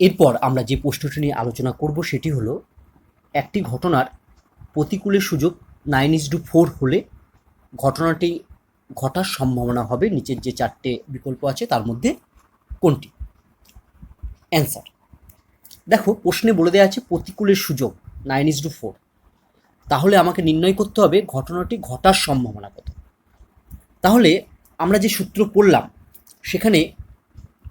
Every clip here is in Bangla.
এরপর আমরা যে প্রশ্নটি নিয়ে আলোচনা করব সেটি হলো, একটি ঘটনার প্রতিকূলের সুযোগ নাইন ইস টু ফোর হলে ঘটনাটি ঘটার সম্ভাবনা হবে নিচের যে চারটে বিকল্প আছে তার মধ্যে কোনটি? অ্যান্সার দেখো, প্রশ্নে বলে দেওয়া আছে প্রতিকূলের সুযোগ নাইন ইস টু ফোর তাহলে আমাকে নির্ণয় করতে হবে ঘটনাটি ঘটার সম্ভাবনা কত। তাহলে আমরা যে সূত্র পড়লাম, সেখানে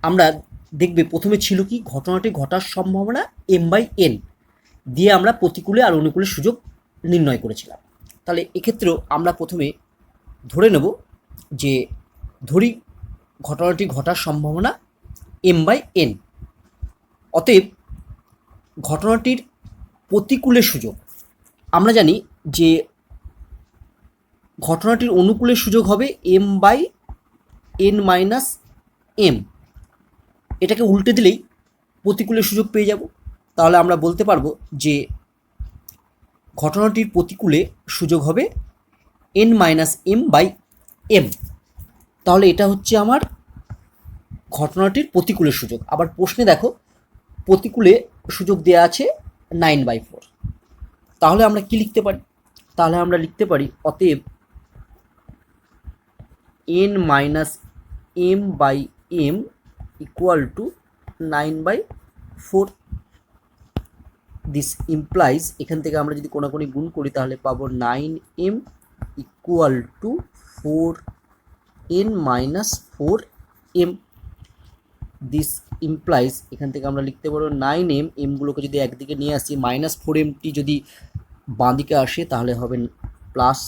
আমরা দেখবে প্রথমে ছিল কি, ঘটনাটি ঘটার সম্ভাবনা এম বাই এন দিয়ে আমরা প্রতিকূলে আর অনুকূলের সুযোগ নির্ণয় করেছিলাম। তাহলে এক্ষেত্রেও আমরা প্রথমে ধরে নেব যে ধরি ঘটনাটি ঘটার সম্ভাবনা এম বাই এন অতএব ঘটনাটির প্রতিকূলের সুযোগ, আমরা জানি যে ঘটনাটির অনুকূলের সুযোগ হবে M by N minus M এটাকে উল্টে দিলেই প্রতিকূলের সুযোগ পেয়ে যাব। তাহলে আমরা বলতে পারব যে ঘটনাটির প্রতিকূলে সুযোগ হবে N minus M by M তাহলে এটা হচ্ছে আমার ঘটনাটির প্রতিকূলের সুযোগ। আবার প্রশ্নে দেখো, প্রতিকূলে সুযোগ দেওয়া আছে নাইন বাই ফোর তাহলে আমরা কি লিখতে পারি? তাহলে আমরা লিখতে পারি, অতএব N minus M by M equal to nine by four this implies এখান থেকে আমরা যদি কোনাকুনি গুণ করি, তাহলে পাবো nine M equal to four N minus four M this implies এখান থেকে আমরা লিখতে পারব নাইন এম এমগুলোকে যদি একদিকে নিয়ে আসি মাইনাস ফোর এমটি যদি বাঁ দিকে আসে, তাহলে হবে plus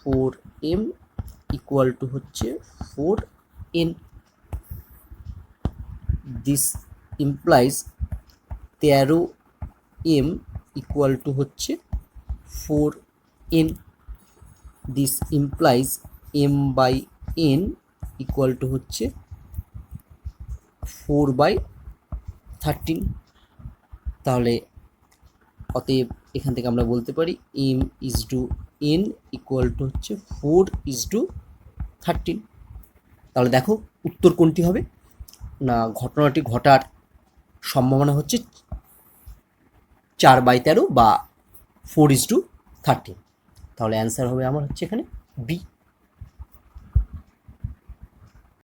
four M equal to হচ্ছে ফোর দিস ইমপ্লাইজ তেরো এম ইকুয়াল টু হচ্ছে four N this implies M by N equal to হচ্ছে ফোর বাই থার্টিন তাহলে অতএব এখান থেকে আমরা বলতে পারি M is to N equal to হচ্ছে ফোর ইজ টু থার্টিন তাহলে দেখো উত্তর কোনটি হবে? ঘটনাটি ঘটার সম্ভাবনা হচ্ছে চার বাই তেরো বা ফোর ইজ টু থার্টিন তাহলে অ্যান্সার হবে আমার হচ্ছে এখানে বি